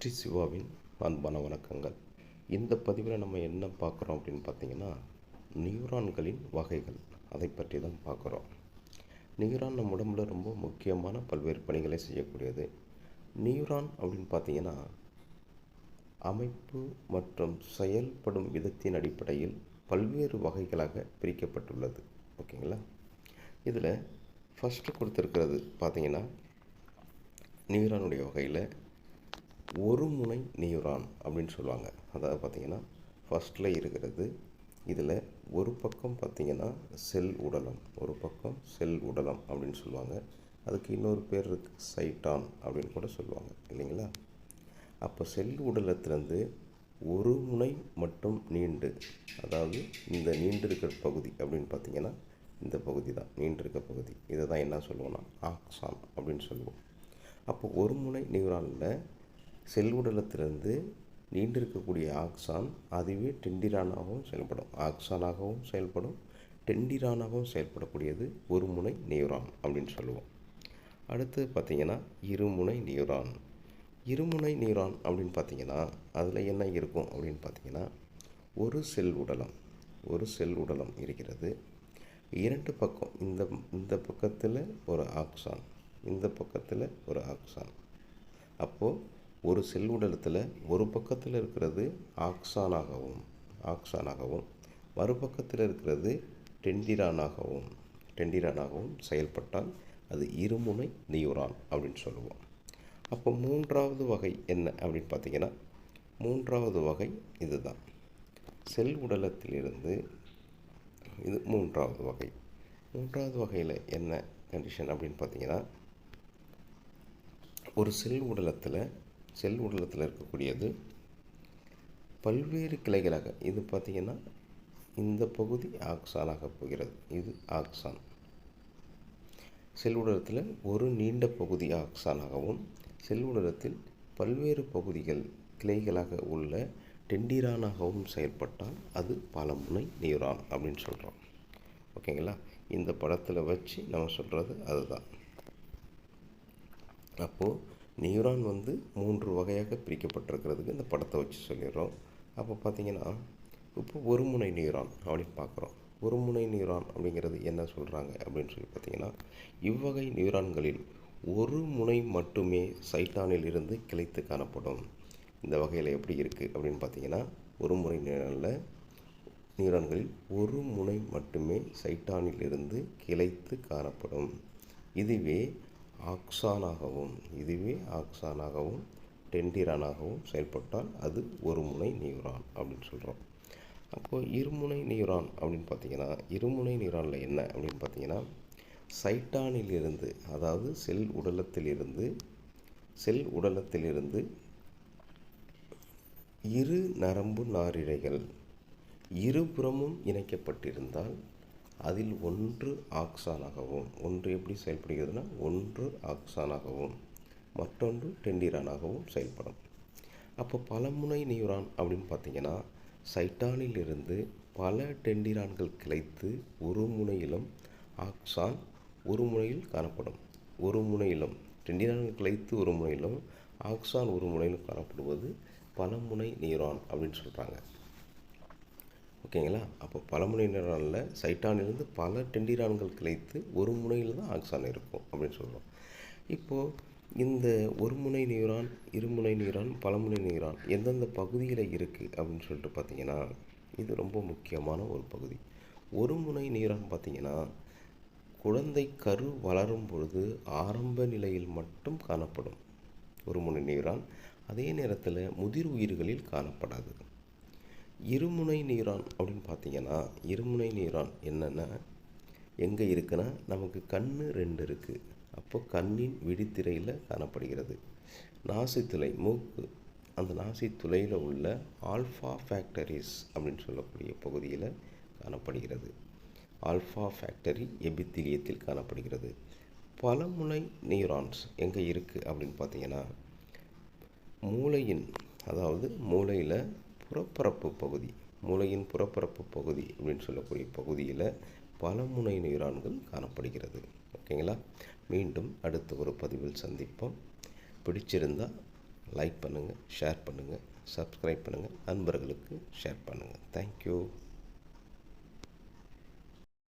வெற்றி சிவாவின் அன்பான வணக்கங்கள். இந்த பதிவில் நம்ம என்ன பார்க்குறோம் அப்படின்னு பார்த்தீங்கன்னா நியூரான்களின் வகைகள். அதை பற்றி தான் பார்க்குறோம். நியூரான் நம்ம உடம்புல ரொம்ப முக்கியமான பல்வேறு பணிகளை செய்யக்கூடியது. நியூரான் அப்படின்னு பார்த்தீங்கன்னா அமைப்பு மற்றும் செயல்படும் விதத்தின் அடிப்படையில் பல்வேறு வகைகளாக பிரிக்கப்பட்டுள்ளது. ஓகேங்களா? இதில் ஃபஸ்ட்டு கொடுத்துருக்கிறது பார்த்தீங்கன்னா நியூரானுடைய வகையில் ஒரு முனை நியூரான் அப்படின்னு சொல்லுவாங்க. அதாவது பார்த்திங்கன்னா ஃபஸ்ட்டில் இருக்கிறது இதில் ஒரு பக்கம் பார்த்திங்கன்னா செல் உடலம் ஒரு பக்கம் செல் உடலம் அப்படின்னு சொல்லுவாங்க. அதுக்கு இன்னொரு பேர் இருக்குது சைட்டான் அப்படின்னு கூட சொல்லுவாங்க. இல்லைங்களா? அப்போ செல் உடலத்திலேருந்து ஒரு முனை மட்டும் நீண்டு அதாவது இந்த நீண்டு இருக்கிற பகுதி அப்படின்னு பார்த்தீங்கன்னா இந்த பகுதி தான் நீண்டிருக்க பகுதி. இதை தான் என்ன சொல்லுவோம்னா ஆக்சான் அப்படின்னு சொல்லுவோம். அப்போ ஒரு முனை நியூரானில் செல் உடலத்திலிருந்து நீண்டிருக்கக்கூடிய ஆக்ஸான் ஆக்சான் அதுவே டெண்டிரானாகவும் செயல்படும். ஆக்சானாகவும் செயல்படும் டெண்டிரானாகவும் செயல்படக்கூடியது ஒரு முனை நியூரான் அப்படின்னு சொல்லுவோம். அடுத்து பார்த்திங்கன்னா இருமுனை நியூரான். இருமுனை நியூரான் அப்படின்னு பார்த்தீங்கன்னா அதில் என்ன இருக்கும் அப்படின்னு பார்த்தீங்கன்னா ஒரு செல் உடலம் ஒரு செல் உடலம் இருக்கிறது. இரண்டு பக்கம் இந்த இந்த பக்கத்தில் ஒரு ஆக்சான் இந்த பக்கத்தில் ஒரு ஆக்சான் அப்போது ஒரு செல் உடலத்தில் ஒரு பக்கத்தில் இருக்கிறது ஆக்சானாகவும் ஆக்சானாகவும் மறுபக்கத்தில் இருக்கிறது டெண்டிரானாகவும் டெண்டிரானாகவும் செயல்பட்டால் அது இருமுனை நியூரான் அப்படின்னு சொல்லுவோம். அப்போ மூன்றாவது வகை என்ன அப்படின்னு பார்த்தீங்கன்னா மூன்றாவது வகை இதுதான். செல் உடலத்திலிருந்து இது மூன்றாவது வகை. மூன்றாவது வகையில் என்ன கண்டிஷன் அப்படின்னு பார்த்தீங்கன்னா ஒரு செல் உடலத்தில் செல் உடலத்தில் இருக்கக்கூடியது. பல்வேறு கிளைகளாக இது பார்த்திங்கன்னா இந்த பகுதி ஆக்சானாக போகிறது. இது ஆக்சான். செல் உடலத்தில் ஒரு நீண்ட பகுதி ஆக்சானாகவும் செல் உடலத்தில் பல்வேறு பகுதிகள் கிளைகளாக உள்ள டெண்டிரானாகவும் செயல்பட்டால் அது பலமுனை நியூரான் அப்படின்னு சொல்கிறோம். ஓகேங்களா? இந்த படத்தில் வச்சு நம்ம சொல்கிறது அதுதான். அப்போது நியூரான் வந்து மூன்று வகையாக பிரிக்கப்பட்டிருக்கிறதுக்கு இந்த படத்தை வச்சு சொல்லிடுறோம். அப்போ பார்த்தீங்கன்னா இப்போ ஒரு முனை நியூரான் அப்படின்னு பார்க்குறோம். ஒரு முனை நியூரான் அப்படிங்கிறது என்ன சொல்கிறாங்க அப்படின்னு சொல்லி பார்த்தீங்கன்னா இவ்வகை நியூரான்களில் ஒரு முனை மட்டுமே சைட்டானில் இருந்து கிளைத்து காணப்படும். இந்த வகையில் எப்படி இருக்குது அப்படின்னு பார்த்தீங்கன்னா ஒரு முனை நியூரானில் நியூரான்களில் ஒரு முனை மட்டுமே சைட்டானில் இருந்து கிளைத்து காணப்படும். இதுவே ஆக்சானாகவும் இதுவே ஆக்சானாகவும் டெண்டிரானாகவும் செயல்பட்டால் அது ஒரு முனை நியூரான் அப்படின்னு சொல்கிறோம் அப்போது இருமுனை நியூரான் அப்படின்னு பார்த்தீங்கன்னா இருமுனை நியூரானில் என்ன அப்படின்னு பார்த்தீங்கன்னா சைட்டானிலிருந்து அதாவது செல் உடலத்திலிருந்து செல் உடலத்திலிருந்து இரு நரம்பு நாரிழைகள் இருபுறமும் இணைக்கப்பட்டிருந்தால் அதில் ஒன்று ஆக்சானாகவும் ஒன்று எப்படி செயல்படுகிறதுனா ஒன்று ஆக்சானாகவும் மற்றொன்று டெண்டிரானாகவும் செயல்படும். அப்போ பலமுனை நியூரான் அப்படின்னு பார்த்தீங்கன்னா சைட்டானில் இருந்து பல டெண்டிரான்கள் கிளைத்து ஒரு முனையிலும் ஆக்சான் ஒரு முனையில் காணப்படும். ஒரு முனையிலும் டெண்டிரான்கள் கிளைத்து ஒரு முனையிலும் ஆக்சான் ஒரு முனையிலும் காணப்படுவது பலமுனை நியூரான் அப்படின்னு சொல்கிறாங்க ஓகேங்களா? அப்போ பலமுனை நியூரானில் சைட்டானிலிருந்து பல டெண்டிரான்கள் கிளைத்து ஒரு முனையில் தான் ஆக்சான் இருக்கும் அப்படின்னு சொல்கிறோம் இப்போது இந்த ஒரு முனை நியூரான் இருமுனை நியூரான் பலமுனை நியூரான் எந்தெந்த பகுதியில் இருக்குது அப்படின்னு சொல்லிட்டு பார்த்தீங்கன்னா இது ரொம்ப முக்கியமான ஒரு பகுதி. ஒரு முனை நியூரான் பார்த்திங்கன்னா குழந்தை கரு வளரும் பொழுது ஆரம்ப நிலையில் மட்டும் காணப்படும். ஒரு முனை நியூரான் அதே நேரத்தில் முதிர் உயிர்களில் காணப்படாது. இருமுனை நீரான் அப்படின்னு பார்த்தீங்கன்னா இருமுனை நீரான் என்னென்னா எங்கே இருக்குன்னா நமக்கு கண் ரெண்டு இருக்குது அப்போ கண்ணின் விழித்திரையில் காணப்படுகிறது. நாசித்துளை மூக்கு அந்த நாசித்துளையில் உள்ள ஆல்ஃபா ஃபேக்டரிஸ் அப்படின்னு சொல்லக்கூடிய பகுதியில் காணப்படுகிறது. ஆல்ஃபா ஃபேக்டரி எபித்திலியத்தில் காணப்படுகிறது. பலமுனை நியூரான்ஸ் எங்கே இருக்குது அப்படின்னு பார்த்தீங்கன்னா மூளையின் அதாவது மூளையில் புறப்பரப்பு பகுதி மூளையின் புறப்பரப்பு பகுதி அப்படின்னு சொல்லக்கூடிய பகுதியில் பல முனை நியூரான்கள் காணப்படுகிறது. ஓகேங்களா? மீண்டும் அடுத்த ஒரு பதிவில் சந்திப்போம். பிடிச்சிருந்தால் லைக் பண்ணுங்கள் ஷேர் பண்ணுங்கள் சப்ஸ்கிரைப் பண்ணுங்கள் நண்பர்களுக்கு ஷேர் பண்ணுங்கள் தேங்க்யூ